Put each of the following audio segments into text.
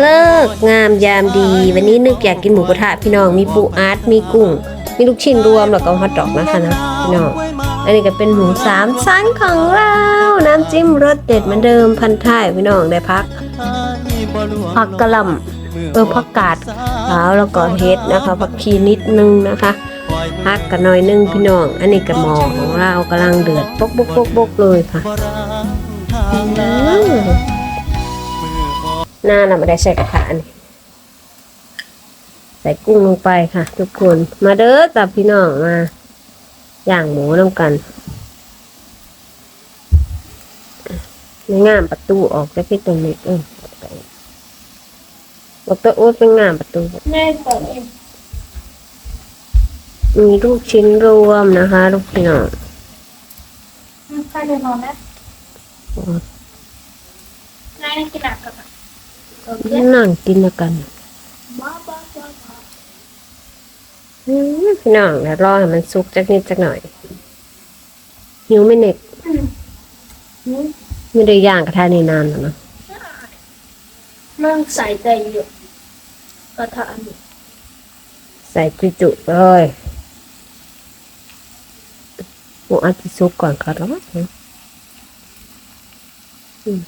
เลิกงามยามดี วันนี้นึกอยากกินหมูกระทะพี่น้องมีปูอาร์ตมีกุ้ง มีลูกชิ้นรวมแล้วก็ฮอทดอกนะคะนะพี่น้องอันนี้ก็เป็นหมูสามชั้นของเรา น้ำจิ้มรสเด็ดเหมือนเดิมพันท้ายพี่น้องได้พักผักกะหล่ำเออผักกาดขาวแล้วก็เฮ็ดนะคะผักชีนิดนึงนะคะพักกันหน่อยนึงพี่น้อง อันนี้กระหมอของเรากำลังเดือดบกบกบกบกเลยค่ะ หน้าเราไม่ได้ใส่กระทะนี่ใส่กุ้งลงไปค่ะ ทุกคนมาเด้อจับพี่น้องมาย่างหมูน้ำกันในงามประตูออกจากที่ตรงนี้เออไปบอกตัวโอ๊ตเป็นงามประตูแม่เปิดเองมีลูกชิ้นรวมนะคะ ลูกพี่น้องใครเดินนอนนะนายกินหนักกับเออ นั่งกินแล้วกันบ้าบ้าบ้าบ้าอืมพี่น้องเดี๋ยวรอให้มันสุกจักนิดจักหน่อย หิวไหม่เน็กไม่ได้ย่างกระทะนี่นานแล้วเนอะนั่งใส่ใจอยู่กระทะอันนี้ใส่จุจุๆเลยหมูอัดที่สุกก่อนครับแล้วมั้งอืม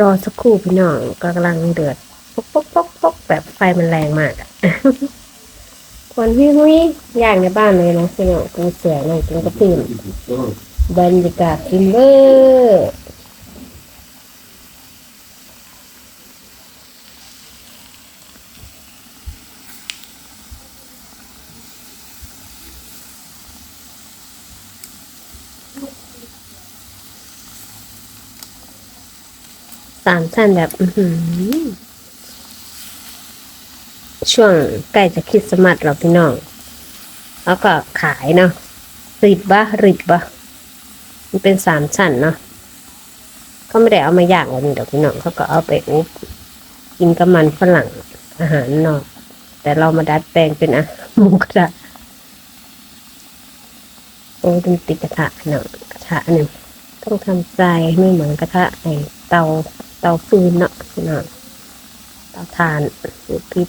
รอสักครู่พี่น้องกำลังเดือดปกปกปกปกแบบไฟมันแรงมากอะควันวิววิย่างในบ้านเลยนะพี่น้องกูเสือหน่อยกินกระปิ่มบรรยากาศกินเบอร์ามชั้นแบบอือหือช่วงใกล้จะคริดสต์มัสเราพี่น้อง แล้วก็ขายเนาะริบบะริบบะมันเป็นสามชั้นเนาะเขาไม่ได้เอามาย่างวันนี้ดอกพี่น้องเขาก็เอาไปอุบกินกับมันฝรั่งอาหารนอกแต่เรามาดัดแปลงเป็นอะหมูกระทะโอ้เป็นติกระทะพี่น้องกระทะหนึ่งต้องทำใจไม่เหมือนกระทะไอเตา เตาฟืนเนาะพี่น้องเตาถ่านหรือพริก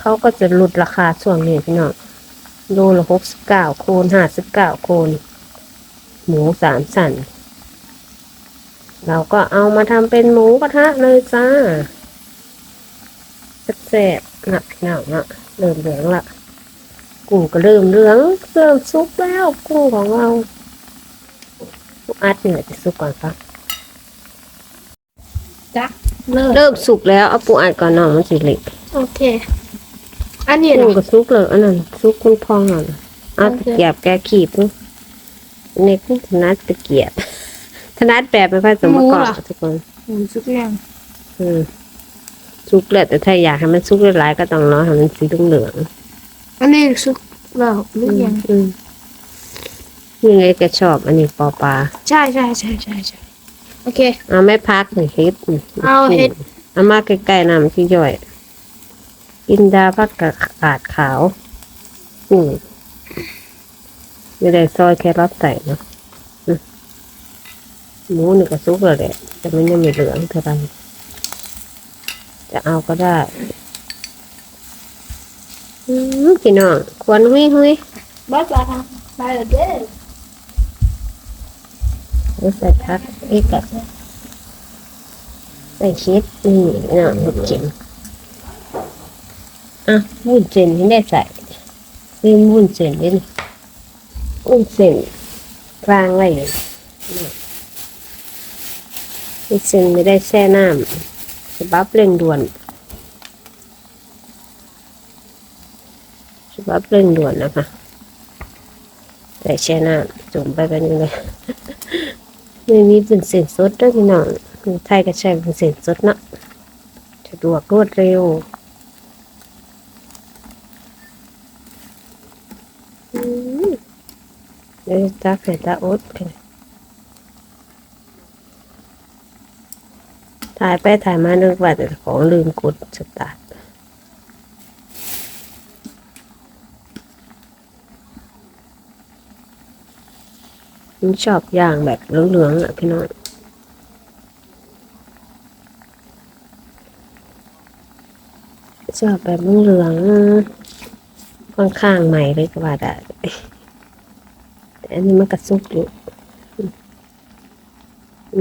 เขาก็จะลดราคาช่วงนี้พี่น้องโลละหกสิบเก้าโคนห้าสิบเก้าโคน หมูสามสันเราก็เอามาทำเป็นหมูกระทะเลยจ้า แซ่บๆนะพี่น้องนะเริ่มเหลืองละกุ้งก็เริ่มเหลืองเริ่มสุกแล้วกุ้งของเราลูกอัดเนี่ยจะสุกก่อนครับจ้ะเลิกเริ่มสุกแล้วเอาปูอัดก่อนเนาะมันสิเล็กโอเค อันนี้กุ้งนะก็สุกเลยอันนั้นสุกกุ้งพองอะเอาโอตะเคเกียบแกขีบนี่ในกุ้งถนัดตะเกียบถนัดแบบไม่ค่อยสมประกอบทุกคนหมูสุกยังอืม สุกแล้วแต่ถ้าอยากให้มันสุกหลายๆก็ต้องรอให้มันสีเหลืองอันนี้สุกแล้วหๆรือยังอืมยังไงแกชอบ อันนี้ปอปลาใช่ใช่ใช่ใช่ใช่โอเค เอาไม่พักหนึ่งเฮ็ดเอาเฮ็ดเอามาใกล้ๆน้ำที่ย่อยกินดาพักกะกาดขาวอืมไม่ได้ซอยแครอทใส่เนาะอืมหมูนี่ก็สุกแล้วแหละแต่มันยังไม่เหลืองเท่าไหร จะเอาก็ได้อืมพี่น้องควรหุยหุยบ๊ายบายบายเด้อแล้วใส่พักอีกอะใส่ชีสนี่เนาะบุญเจนอะบุญเจนที่ได้ใส่ลืมบุญเจนด้วยนี่บุญเจนกลางไว้เลยนี่บุญเจนไม่ได้แช่น้ำฉ บับเร่งด่วน ฉบับเร่งด่วนนะคะใส่แช่น้ำจุ่มไปแบบนี้เลยไม่มีเป็นเส้นสดด้วยพี่น้องไทยก็ใช้เป็นเส้นสดเนาะสะดวกรวดเร็วอืมเดี๋ยวตาไข่ตาอดกัน ถ่ายไปถ่ายมานึกว่าแต่ของลืมกดสตาร์ทชอบย่างแบบเหลืองๆอะพี่น้องชอบแบบเหลืองๆค่อนข้างใหม่เลยก็ว่าได้แต่อันนี้มันกระซุกอยู่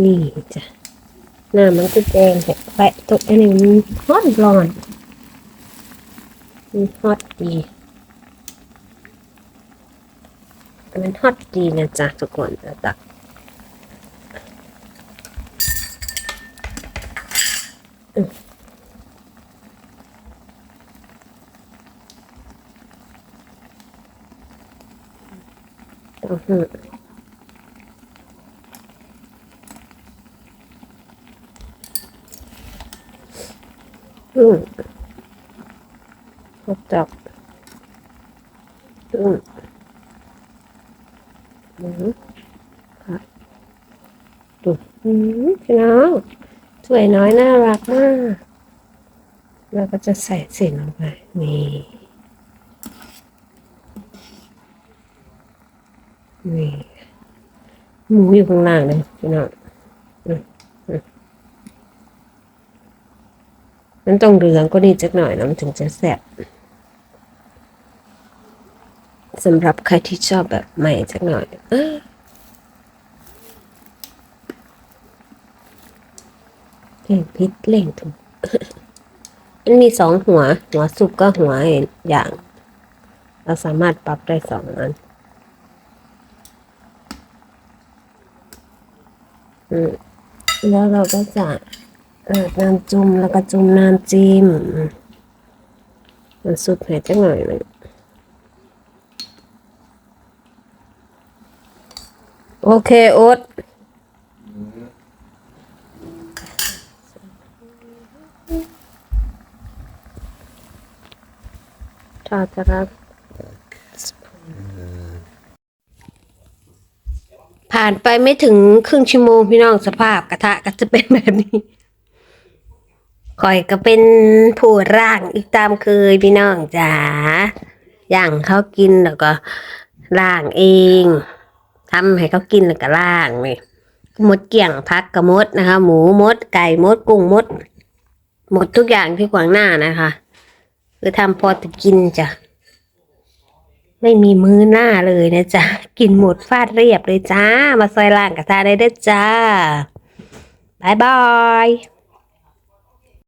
นี่จ้ะ หน้ามันก็แดงแบบแปะตัวอันนี้มันฮอตร้อนมันฮอตดีมันฮอตดีนะจ๊ะทุกคนจะตักอืม ต้องหืออืมฮอตดอกอืมอืมค่ะดูอืมพี่น้องสวยน้อยน่ารักมาก แล้วก็จะใส่เส้นลงไป นี่ นี่หมูอยู่ข้างล่างเลยพี่น้องมั นต้องเหลืองก็นี่จักหน่อยนะมันถึงจะแซ่บสำหรับใครที่ชอบแบบใหม่จักหน่อยเอ้ยเล่งพิษเล่งถูกมันมีสองหัว หัวสุกก็หัวอย่าง เราสามารถปรับได้สองอันแล้วเราก็จะ เอิดน้ำจุ่มแล้วก็จุ่มน้ำจิ้มมันสุดให้จังหน่อยหนึงโอเคโอ๊ตทอดจะรับผ่านไปไม่ถึงครึ่งชั่วโมงพี่น้องสภาพกระทะก็จะเป็นแบบนี้ ข่อยก็เป็นผู้ร่างอีกตามเคยพี่น้องจ๋าย่างเขากินแล้วก็ล่างเองทำให้เขากินแล้วก็ล่างนี่หมดเกี่ยงพักกระมดนะคะ หมูมด ไก่มดกุ้งมด หมดทุกอย่างที่ขวางหน้านะคะคือทำพอจะกินจ้ะไม่มีมือหน้าเลยนะจ๊ะกินหมดฟาดเรียบเลยจ้า มาซอยล่างกระทะได้ด้อจ้าบายบาย